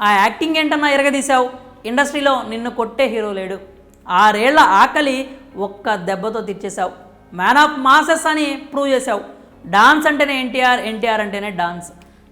ఆ యాక్టింగ్ ఏంటన్నా ఎరగదీశావు? ఇండస్ట్రీలో నిన్ను కొట్టే హీరో లేడు. ఆరేళ్ళ ఆకలి ఒక్క దెబ్బతో తీర్చేశావు. మ్యాన్ ఆఫ్ మాసెస్ అని ప్రూవ్ చేశావు. డాన్స్ అంటేనే ఎన్టీఆర్ ఎన్టీఆర్ అంటేనే డాన్స్.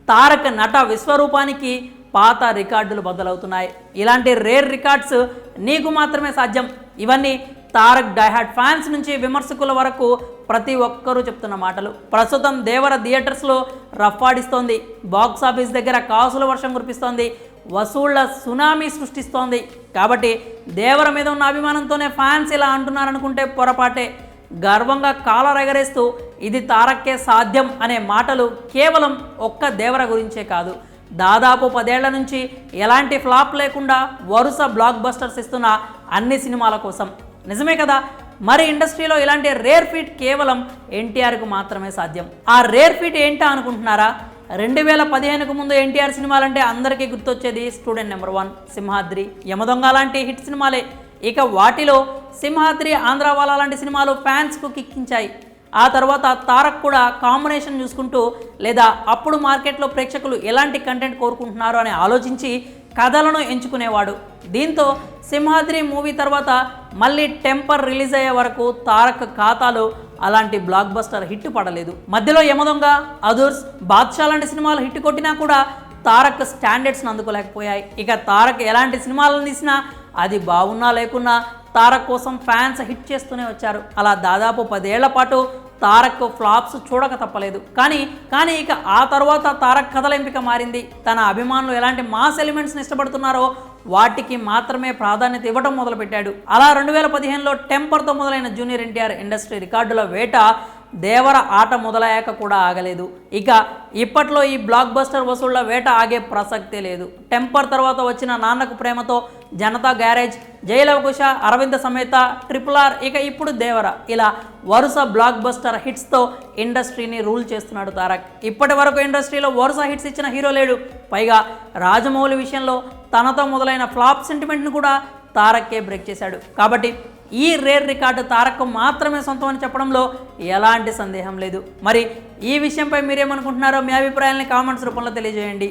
తారక్ నట విశ్వరూపానికి పాత రికార్డులు బద్దలవుతున్నాయి ఇలాంటి రేర్ రికార్డ్స్ నీకు మాత్రమే సాధ్యం. ఇవన్నీ తారక్ డైహార్డ్ ఫ్యాన్స్ నుంచి విమర్శకుల వరకు ప్రతి ఒక్కరూ చెప్తున్న మాటలు. ప్రస్తుతం దేవర థియేటర్స్లో రఫాడిస్తోంది బాక్స్ ఆఫీస్ దగ్గర కాసుల వర్షం కురిపిస్తోంది. వసూళ్ళ సునామీ సృష్టిస్తోంది. కాబట్టి దేవర మీద ఉన్న అభిమానంతోనే ఫ్యాన్స్ ఇలా అంటున్నారనుకుంటే పొరపాటే. గర్వంగా కాలర్ ఎగరేస్తూ ఇది తారక్కే సాధ్యం అనే మాటలు కేవలం ఒక్క దేవర గురించే కాదు. దాదాపు పదేళ్ళ నుంచి ఎలాంటి ఫ్లాప్ లేకుండా వరుస బ్లాక్ బస్టర్స్ ఇస్తున్న అన్ని సినిమాల కోసం. నిజమే కదా? మరి ఇండస్ట్రీలో ఇలాంటి రేర్ ఫీట్ కేవలం ఎన్టీఆర్కు మాత్రమే సాధ్యం. ఆ రేర్ ఫీట్ ఏంటా అనుకుంటున్నారా? రెండు వేల పదిహేనుకు ముందు ఎన్టీఆర్ సినిమాలంటే అందరికీ గుర్తొచ్చేది student number one Simhadri. Yamadonga లాంటి హిట్ సినిమాలే. ఇక వాటిలో సింహాద్రి ఆంధ్రవాలా లాంటి సినిమాలు ఫ్యాన్స్కు కిక్కించాయి. ఆ తర్వాత తారక్ కూడా కాంబినేషన్ చూసుకుంటూ లేదా అప్పుడు మార్కెట్లో ప్రేక్షకులు ఎలాంటి కంటెంట్ కోరుకుంటున్నారో అని ఆలోచించి కథలను ఎంచుకునేవాడు. దీంతో సింహాద్రి మూవీ తర్వాత మళ్ళీ టెంపర్ రిలీజ్ అయ్యే వరకు తారక్ ఖాతాలో అలాంటి బ్లాక్ బస్టర్ హిట్ పడలేదు. మధ్యలో యమదొంగ అదుర్స్ బాద్షా లాంటి సినిమాలు హిట్ కొట్టినా కూడా తారక్ స్టాండర్డ్స్ని అందుకోలేకపోయాయి. ఇక తారక్ ఎలాంటి సినిమాలను తీసినా అది బాగున్నా లేకున్నా తారక్ కోసం ఫ్యాన్స్ హిట్ చేస్తూనే వచ్చారు. అలా దాదాపు పదేళ్ళ పాటు తారక్ ఫ్లాప్స్ చూడక తప్పలేదు. కానీ కానీ ఇక ఆ తర్వాత తారక్ కథల ఎంపిక మారింది. తన అభిమానులు ఎలాంటి మాస్ ఎలిమెంట్స్ని ఇష్టపడుతున్నారో వాటికి మాత్రమే ప్రాధాన్యత ఇవ్వడం మొదలుపెట్టాడు. అలా రెండు వేల పదిహేనులో టెంపర్తో మొదలైన జూనియర్ ఎన్టీఆర్ ఇండస్ట్రీ రికార్డుల వేట దేవర ఆట మొదలయ్యాక కూడా ఆగలేదు. ఇక ఇప్పట్లో ఈ బ్లాక్ బస్టర్ వసూళ్ళ వేట ఆగే ప్రసక్తే లేదు. టెంపర్ తర్వాత వచ్చిన Nannaku Prematho Janata garage Jai Lava Kusa Aravinda Sametha triple R ఇక ఇప్పుడు దేవర. ఇలా వరుస బ్లాక్ బస్టర్ హిట్స్తో ఇండస్ట్రీని రూల్ చేస్తున్నాడు తారక్. ఇప్పటి వరకు ఇండస్ట్రీలో వరుస హిట్స్ ఇచ్చిన హీరో లేడు. పైగా రాజమౌళి విషయంలో తనతో మొదలైన ఫ్లాప్ సెంటిమెంట్ను కూడా తారక్కే బ్రేక్ చేశాడు. కాబట్టి ఈ రేర్ రికార్డు తారక్ మాత్రమే సొంతం అని చెప్పడంలో ఎలాంటి సందేహం లేదు. మరి ఈ విషయంపై మీరేమనుకుంటున్నారో మీ అభిప్రాయాల్ని కామెంట్స్ రూపంలో తెలియజేయండి.